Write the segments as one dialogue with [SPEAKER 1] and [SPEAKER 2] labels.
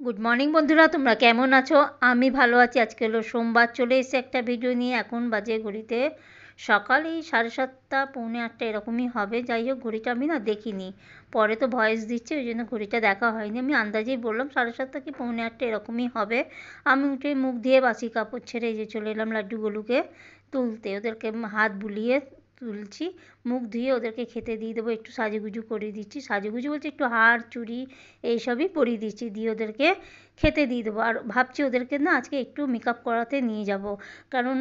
[SPEAKER 1] Good morning বন্ধুরা, তোমরা কেমন আছো? আমি ভালো আছি। আজকে হলো সোমবার, চলে এসে একটা ভিডিও নিয়ে। এখন বাজে ঘড়িতে সকাল এই সাড়ে সাতটা, পৌনে আটটা, এরকমই হবে। যাই হোক, ঘড়িটা আমি না দেখিনি। পরে তো ভয়েস দিচ্ছে, ওই জন্য ঘড়িটা দেখা হয়নি। আমি আন্দাজেই বললাম, সাড়ে সাতটা কি পৌনে আটটা, এরকমই হবে। আমি উঠে মুখ দিয়ে বাসি কাপড় ছেড়ে যে চলে এলাম লাড্ডুগুলোকে তুলতে। ওদেরকে হাত বুলিয়ে তুলছি। মুখ ধুয়ে ওদেরকে খেতে দিয়ে দেবো, একটু সাজুগুজু করে দিচ্ছি। সাজুগুজু বলতে একটু হার চুড়ি এইসবই পরিয়ে দিচ্ছি, দিয়ে ওদেরকে খেতে দিয়ে দেবো। আর ভাবছি ওদেরকে না আজকে একটু মেকআপ করাতে নিয়ে যাব। কারণ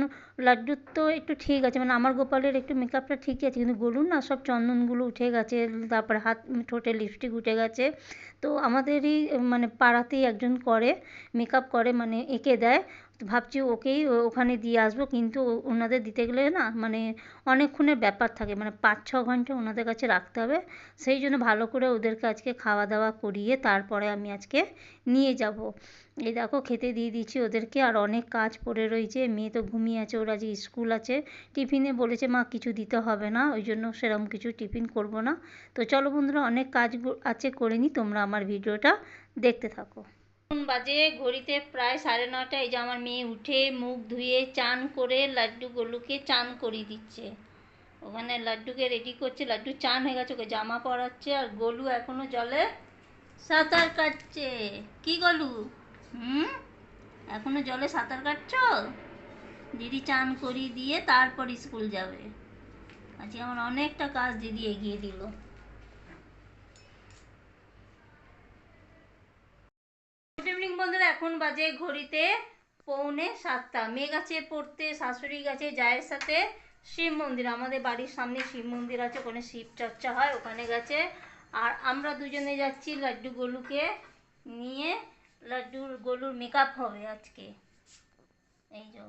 [SPEAKER 1] লাড্ডুর তো একটু ঠিক আছে মানে আমার গোপালের একটু মেকআপটা ঠিকই আছে, কিন্তু গলুর না সব চন্দনগুলো উঠে গেছে, তারপরে হাত ঠোঁটে লিপস্টিক উঠে গেছে। তো আমাদেরই মানে পাড়াতেই একজন করে মেকআপ করে মানে এঁকে দেয়। ভাবছি ওকেই ওখানে দিয়ে আসব, কিন্তু ওনাদের দিতে গেলে না মানে অনেকক্ষণের ব্যাপার থাকে। মানে পাঁচ, ছ ঘণ্টা ওনাদের কাছে রাখতে হবে। সেই জন্য ভালো করে ওদেরকে আজকে খাওয়া দাওয়া করিয়ে তারপরে আমি আজকে নিয়ে যাব। এই দেখো খেতে দিয়ে দিচ্ছি ওদেরকে। আর অনেক কাজ পড়ে রয়েছে। মেয়ে তো ঘুমিয়ে আছে, ওর আজকে স্কুল আছে, টিফিনে বলেছে, মা, কিছু দিতে হবে না, ওই জন্য সেরকম কিছু টিফিন করব না। তো চলো বন্ধুরা, অনেক কাজ আছে করে নিই। তোমরা আমার ভিডিওটা দেখতে থাকো। এখন বাজে ঘড়িতে প্রায় সাড়ে নটা এই যে আমার মেয়ে উঠে মুখ ধুয়ে চান করে লাড্ডু গোলুকে চান করিয়ে দিচ্ছে। ওখানে লাড্ডুকে রেডি করছে, লাড্ডু চান হয়ে গেছে, ওকে জামা পরাচ্ছে আর গোলু এখনও জলে সাঁতার কাটছে। কি গলু? হুম? এখনও জলে সাঁতার কাটছ? দিদি চান করিয়ে দিয়ে তারপর স্কুল যাবে। আজকে আমার অনেকটা কাজ দিদি এগিয়ে দিল। বন্ধুরা, এখন বাজে ঘড়িতে পৌনে সাতটা। মেয়ে গেছে পড়তে, শাশুড়ি গেছে, জায়ের সাথে। শিব মন্দির, আমাদের বাড়ির সামনে শিব মন্দির আছে, ওখানে শিব চর্চা হয়, ওখানে গেছে। আর আমরা দুজনে যাচ্ছি লাড্ডু গোলুকে নিয়ে। লাড্ডুর গোলুর মেকআপ হবে আজকে। এই যে,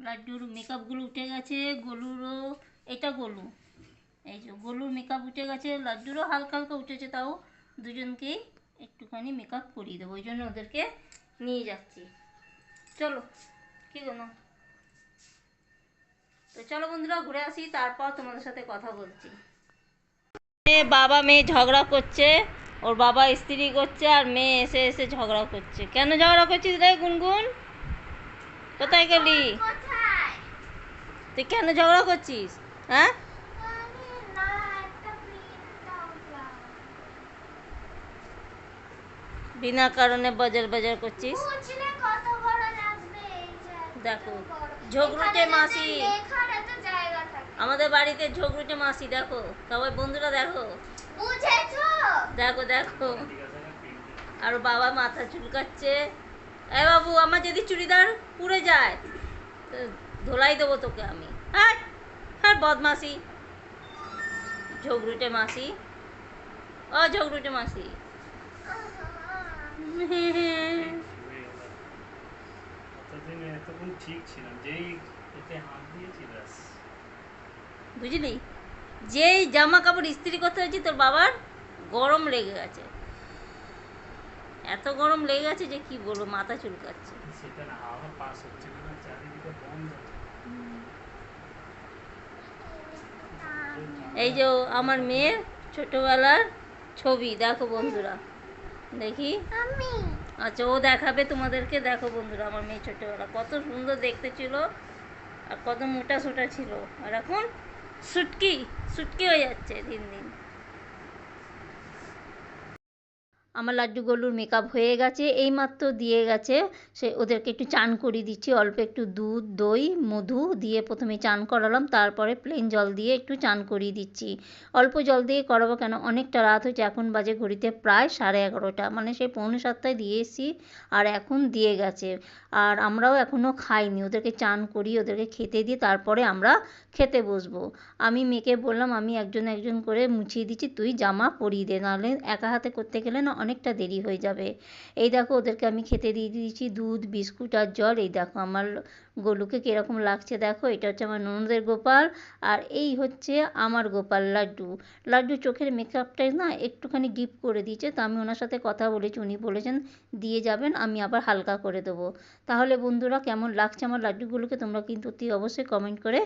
[SPEAKER 1] লাড্ডুর মেকআপগুলো উঠে গেছে, গোলুরও, এটা গোলু। এই যে, গোলুর মেকআপ উঠে গেছে, লাড্ডুরও হালকা হালকা উঠেছে তাও। দুজনকেই একটুখানি মেকআপ করিয়ে দেবো, ওই জন্য ওদেরকে নিয়ে যাচ্ছি। চলো, কী গো না তো চলো বন্ধুরা ঘুরে আসি তারপর তোমাদের সাথে কথা বলছি। বাবা মেয়ে ঝগড়া করছে ওর বাবা স্ত্রী করছে আর মেয়ে এসে এসে ঝগড়া করছে। কেন ঝগড়া করছিস রে গুনগুন? কোথায় গেলি? তুই কেন ঝগড়া করছিস? হ্যাঁ? বিনা কারণে বাজার বাজার করছিস? দেখো ঝগড়ুটে মাসি। আমাদের বাড়িতে ঝগড়ুটে মাসি দেখো। সবাই বন্ধুরা দেখো। বুঝেছ? দেখো দেখো। আর বাবা মাথা চুলকাচ্ছে। এ বাবু আমার যদি চুড়িদার পুড়ে যায় তো ধোলাই দেবো তোকে আমি। হ্যাঁ হ্যাঁ বদমাসি। ঝগড়ুটে মাসি। ও ঝগড়ুটে মাসি।
[SPEAKER 2] ঠিক ছিলাম যেই এতে হাত দিয়েছি ব্যাস।
[SPEAKER 1] বুঝলি? যেই জামা কাপড় ইস্ত্রি করতে হয়েছে তোর বাবার গরম লেগে গেছে। এত গরম লেগে গেছে যে কি বলব মাথা চুলকাচ্ছে।
[SPEAKER 2] সেটা না হাওয়া পাস হচ্ছে না না চারিদিকে বন্ধ
[SPEAKER 1] এই যে আমার মেয়ের ছোটবেলার ছবি দেখো বন্ধুরা। দেখি? আচ্ছা ও দেখাবে তোমাদেরকে দেখো বন্ধুরা আমার মেয়ে ছোটবেলা। কত সুন্দর দেখতে ছিল আর কত মোটা সোটা ছিল। আর এখন? সুটকি সুটকি হয়ে যাচ্ছে দিন দিন। আমার লাড্ডু গলুর মেকআপ হয়ে গেছে, এইমাত্র দিয়ে গেছে। সে ওদেরকে একটু চান করিয়ে দিচ্ছি, অল্প একটু দুধ, দই, মধু দিয়ে প্রথমে চান করালাম, তারপরে প্লেন জল দিয়ে একটু চান করিয়ে দিচ্ছি। অল্প জল দিয়ে করাবো কেন? অনেকটা রাত হয়েছে, এখন বাজে ঘড়িতে প্রায় সাড়ে এগারোটা মানে সেই পৌনে সাতটায় দিয়ে এসেছি আর এখন দিয়ে গেছে। আর আমরাও এখনও খাইনি, ওদেরকে চান করিয়ে ওদেরকে খেতে দিয়ে তারপরে আমরা খেতে বসবো। আমি মেয়েকে বললাম, আমি একজন একজন করে মুছিয়ে দিচ্ছি, তুই জামা পরিয়ে দে, নাহলে একা হাতে করতে গেলে না অনেকটা দেরি হয়ে যাবে। এই দেখো, ওদেরকে আমি খেতে দিয়ে দিয়েছি দুধ, বিস্কুট আর জল। এই দেখো, আমার গোলুকে কীরকম লাগছে দেখো। এটা হচ্ছে আমার ননদের গোপাল আর এই হচ্ছে আমার গোপাল লাড্ডু। লাড্ডু চোখের মেকআপটাই না একটুখানি ডিপ করে দিয়েছে, তো আমি ওনার সাথে কথা বলেছি। উনি বলেছেন, দিয়ে যাবেন, আমি আবার হালকা করে দেবো। তাহলে বন্ধুরা, কেমন লাগছে আমার লাড্ডুগুলোকে তোমরা কিন্তু অতি অবশ্যই কমেন্ট করে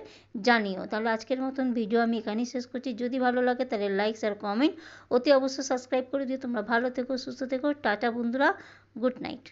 [SPEAKER 1] জানিও। তাহলে আজকের মতন ভিডিও আমি এখানেই শেষ করছি। যদি ভালো লাগে, তাহলে লাইক আর কমেন্ট অতি অবশ্যই সাবস্ক্রাইব করে দিও। তোমরা ভালো থেকো সুস্থ থেকো টাটা বন্ধুরা গুড নাইট।